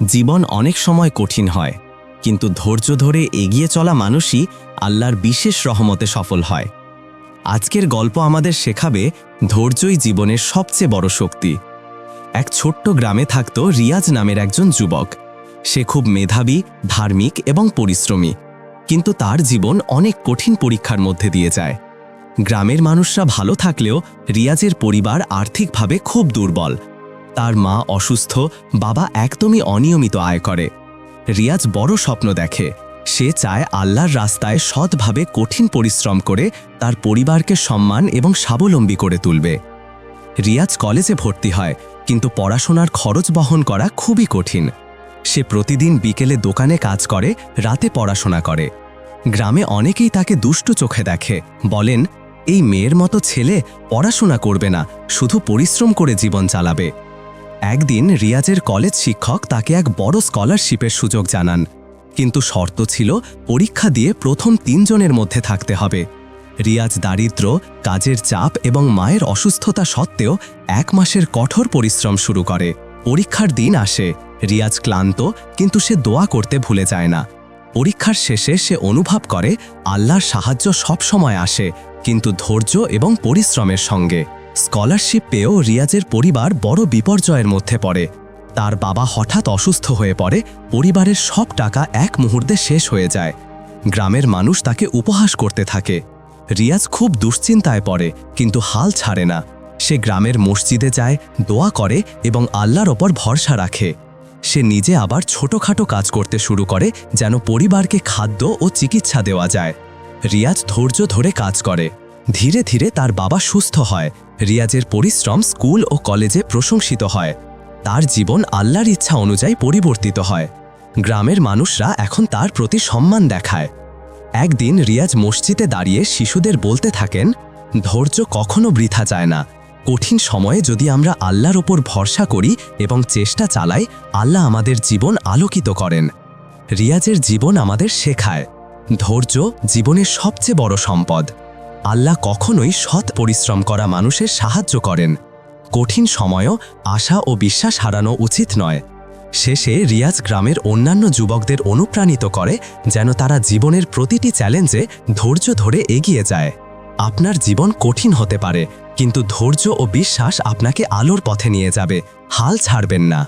জীবন অনেক সময় কঠিন হয়, কিন্তু ধৈর্য ধরে এগিয়ে চলা মানুষই আল্লাহর বিশেষ রহমতে সফল হয়। আজকের গল্প আমাদের শেখাবে ধৈর্যই জীবনের সবচেয়ে বড় শক্তি। এক ছোট্ট গ্রামে থাকত রিয়াজ নামের একজন যুবক। সে খুব মেধাবী, ধার্মিক এবং পরিশ্রমী, কিন্তু তার জীবন অনেক কঠিন পরীক্ষার মধ্যে দিয়ে যায়। গ্রামের মানুষরা ভালো থাকলেও রিয়াজের পরিবার আর্থিকভাবে খুব দুর্বল তার মা অসুস্থ, বাবা একদমই অনিয়মিত আয় করে। রিয়াজ বড় স্বপ্ন দেখে। সে চায় আল্লাহর রাস্তায় সৎভাবে কঠিন পরিশ্রম করে তার পরিবারকে সম্মান এবং স্বাবলম্বী করে তুলবে। রিয়াজ কলেজে ভর্তি হয়, কিন্তু পড়াশোনার খরচ বহন করা খুবই কঠিন। সে প্রতিদিন বিকেলে দোকানে কাজ করে, রাতে পড়াশোনা করে। গ্রামে অনেকেই তাকে দুষ্ট চোখে দেখে, বলেন, এই মেয়ের মতো ছেলে পড়াশোনা করবে না, শুধু পরিশ্রম করে জীবন চালাবে। একদিন রিয়াজের কলেজ শিক্ষক তাকে এক বড় স্কলারশিপের সুযোগ জানান। কিন্তু শর্ত ছিল পরীক্ষা দিয়ে প্রথম তিনজনের মধ্যে থাকতে হবে। রিয়াজ দারিদ্র, কাজের চাপ এবং মায়ের অসুস্থতা সত্ত্বেও এক মাসের কঠোর পরিশ্রম শুরু করে। পরীক্ষার দিন আসে। রিয়াজ ক্লান্ত, কিন্তু সে দোয়া করতে ভুলে যায় না। পরীক্ষার শেষে সে অনুভব করে, আল্লাহর সাহায্য সবসময় আসে, কিন্তু ধৈর্য এবং পরিশ্রমের সঙ্গে। স্কলারশিপ পেয়েও রিয়াজের পরিবার বড় বিপর্যয়ের মধ্যে পড়ে। তার বাবা হঠাৎ অসুস্থ হয়ে পড়ে, পরিবারের সব টাকা এক মুহূর্তে শেষ হয়ে যায়। গ্রামের মানুষ তাকে উপহাস করতে থাকে। রিয়াজ খুব দুশ্চিন্তায় পড়ে, কিন্তু হাল ছাড়ে না। সে গ্রামের মসজিদে যায়, দোয়া করে এবং আল্লাহর ওপর ভরসা রাখে। সে নিজে আবার ছোটখাটো কাজ করতে শুরু করে, যেন পরিবারকে খাদ্য ও চিকিৎসা দেওয়া যায়। রিয়াজ ধৈর্য ধরে কাজ করে। ধীরে ধীরে তার বাবা সুস্থ হয়। রিয়াজের পরিশ্রম স্কুল ও কলেজে প্রশংসিত হয়। তার জীবন আল্লাহর ইচ্ছা অনুযায়ী পরিবর্তিত হয়। গ্রামের মানুষরা এখন তার প্রতি সম্মান দেখায়। একদিন রিয়াজ মসজিদে দাঁড়িয়ে শিশুদের বলতে থাকেন, ধৈর্য কখনো বৃথা যায় না। কঠিন সময়ে যদি আমরা আল্লাহর ওপর ভরসা করি এবং চেষ্টা চালাই, আল্লাহ আমাদের জীবন আলোকিত করেন। রিয়াজের জীবন আমাদের শেখায়। ধৈর্য জীবনের সবচেয়ে বড় সম্পদ। আল্লাহ কখনোই সৎ পরিশ্রম করা মানুষের সাহায্য করেন। কঠিন সময়ও আশা ও বিশ্বাস হারানো উচিত নয়। শেষে রিয়াজ গ্রামের অন্যান্য যুবকদের অনুপ্রাণিত করে যেন তারা জীবনের প্রতিটি চ্যালেঞ্জে ধৈর্য ধরে এগিয়ে যায়। আপনার জীবন কঠিন হতে পারে, কিন্তু ধৈর্য ও বিশ্বাস আপনাকে আলোর পথে নিয়ে যাবে, হাল ছাড়বেন না।